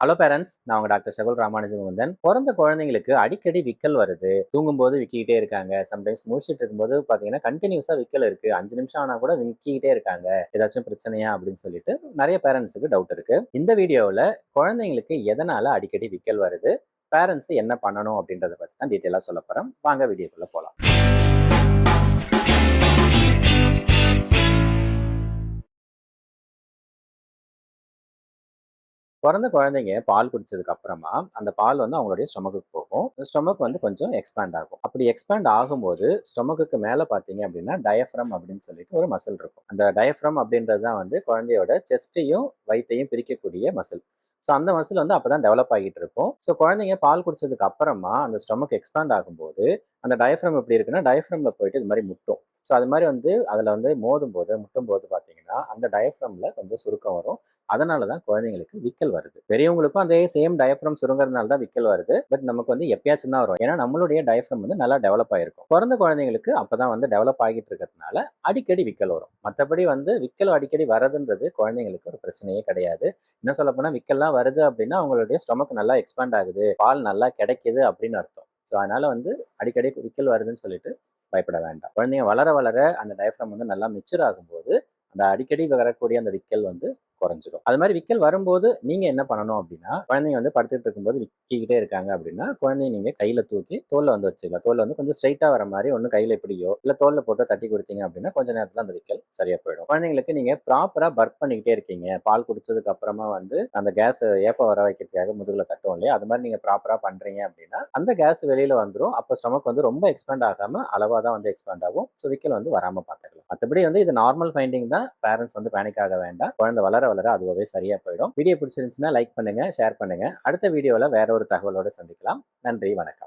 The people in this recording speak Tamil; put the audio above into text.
ஹலோ பேரண்ட்ஸ் நான் உங்க டாக்டர் சகுல் ராமானுஜமுந்தன் பிறந்த குழந்தைங்களுக்கு அடிக்கடி விக்கல் வருது. தூங்கும்போது விக்கிக்கிட்டே இருக்காங்க. சம்டைம்ஸ் முடிச்சிட்டு இருக்கும்போது பார்த்தீங்கன்னா கண்டினியூஸாக விக்கல் இருக்கு. அஞ்சு நிமிஷம் ஆனால் கூட விக்கிக்கிட்டே இருக்காங்க. ஏதாச்சும் பிரச்சனையா அப்படின்னு சொல்லிட்டு நிறைய பேரண்ட்ஸுக்கு டவுட் இருக்கு. இந்த வீடியோவில் குழந்தைங்களுக்கு எதனால அடிக்கடி விக்கல் வருது? பேரண்ட்ஸ் என்ன பண்ணணும் அப்படின்றத பற்றி தான் டீட்டெயிலாக சொல்ல போகிறேன் வாங்க வீடியோக்குள்ளே போகலாம் பிறந்த குழந்தைங்க பால் குடிச்சதுக்கு அப்புறமா அந்த பால் வந்து அவங்களுடைய ஸ்டொமக்குக்கு போகும். ஸ்டொமக் வந்து கொஞ்சம் எக்ஸ்பேண்ட் ஆகும். அப்படி எக்ஸ்பேண்ட் ஆகும்போது ஸ்டொமக்கு மேலே பார்த்தீங்க அப்படின்னா டயஃப்ரம் அப்படின்னு சொல்லிட்டு ஒரு மசில் இருக்கும். அந்த டயஃப்ரம் அப்படின்றது தான் வந்து குழந்தையோட செஸ்ட்டையும் வயிற்றையும் பிரிக்கக்கூடிய மசில் ஸோ அந்த மசில் வந்து அப்போ தான் டெவலப் ஆகிட்டு இருக்கும். ஸோ குழந்தைங்க பால் குடிச்சதுக்கு அப்புறமா அந்த ஸ்டொமக் எக்ஸ்பேண்ட் ஆகும்போது அந்த டயஃப்ரம் எப்படி இருக்குன்னா டயஃப்ரமில் போயிட்டு இது மாதிரி முட்டும். ஸோ அது மாதிரி வந்து அதில் வந்து மோதும் போது முட்டும் போது பார்த்தீங்கன்னா அந்த டயஃப்ரம்ல கொஞ்சம் சுருக்கம் வரும். அதனால தான் குழந்தைங்களுக்கு விக்கல் வருது. பெரியவங்களுக்கும் அதே சேம் டயஃப்ரம் சுருங்கிறதுனால தான் விக்கல் வருது. பட் நமக்கு வந்து எப்பயாச்சும் தான் வரும். ஏன்னா நம்மளுடைய டயஃப்ரம் வந்து நல்லா டெவலப் ஆகிருக்கும் பிறந்த குழந்தைங்களுக்கு அப்போ தான் வந்து டெவலப் ஆகிட்டு இருக்கிறதுனால அடிக்கடி விக்கல் வரும். மற்றபடி வந்து விக்கல் அடிக்கடி வரதுன்றது குழந்தைங்களுக்கு ஒரு பிரச்சனையே கிடையாது. என்ன சொல்ல போனால் விக்கல்லாம் வருது அப்படின்னா அவங்களுடைய ஸ்டொமக் நல்லா எக்ஸ்பேண்ட் ஆகுது. பால் நல்லா கிடைக்குது அப்படின்னு அர்த்தம். ஸோ அதனால் வந்து அடிக்கடி விக்கல் வருதுன்னு சொல்லிட்டு பயப்பட வேண்டாம். குழந்தைங்க வளர வளர அந்த டயஃப்ரம் வந்து நல்லா மெச்சூர் ஆகும்போது அந்த அடிக்கடி வரக்கூடிய அந்த விக்கல் வந்து குறைஞ்சிடும் அது மாதிரி விக்கல் வரும்போது நீங்க என்ன பண்ணணும் அப்படின்னா குழந்தைங்க வந்து படுத்துட்டு இருக்கும்போது விக்கிக்கிட்டே இருக்காங்க அப்படின்னா குழந்தைய நீங்க கையில தூக்கி தோல்ல வந்து வச்சுக்கலாம். தோல்ல வந்து கொஞ்சம் ஸ்ட்ரைட்டா வர மாதிரி ஒன்று கையில இப்படியோ இல்ல தோல்ல போட்டு தட்டி கொடுத்தீங்க அப்படின்னா கொஞ்ச நேரத்துல அந்த விக்கல் சரியா போயிடும். குழந்தைங்களுக்கு நீங்க ப்ராப்பரா பர்க் பண்ணிக்கிட்டே இருக்கீங்க. பால் குடிச்சதுக்கு அப்புறமா வந்து அந்த கேஸ் ஏப்ப வர வைக்கிறதுக்காக முதுகுல தட்டும் இல்லையா? அது மாதிரி நீங்க ப்ராப்பரா பண்றீங்க அப்படின்னா அந்த கேஸ் வெளியில வந்துடும் அப்போ ஸ்டமக் வந்து ரொம்ப எக்ஸ்பேண்ட் ஆகாம அளவா தான் வந்து எக்ஸ்பேண்ட் ஆகும். ஸோ விக்கல் வந்து வராம பார்த்துக்கலாம். மற்றபடி வந்து இது நார்மல் ஃபைண்டிங் தான். பேரண்ட்ஸ் வந்து பேனிக் ஆக வேண்டாம். குழந்தை வளர வளர அதுவே சரியா போயிடும். வீடியோ பிடிச்சிருந்துச்சுன்னா லைக் பண்ணுங்க ஷேர் பண்ணுங்க. அடுத்த வீடியோவில் வேற ஒரு தகவலோடு சந்திக்கலாம். நன்றி வணக்கம்.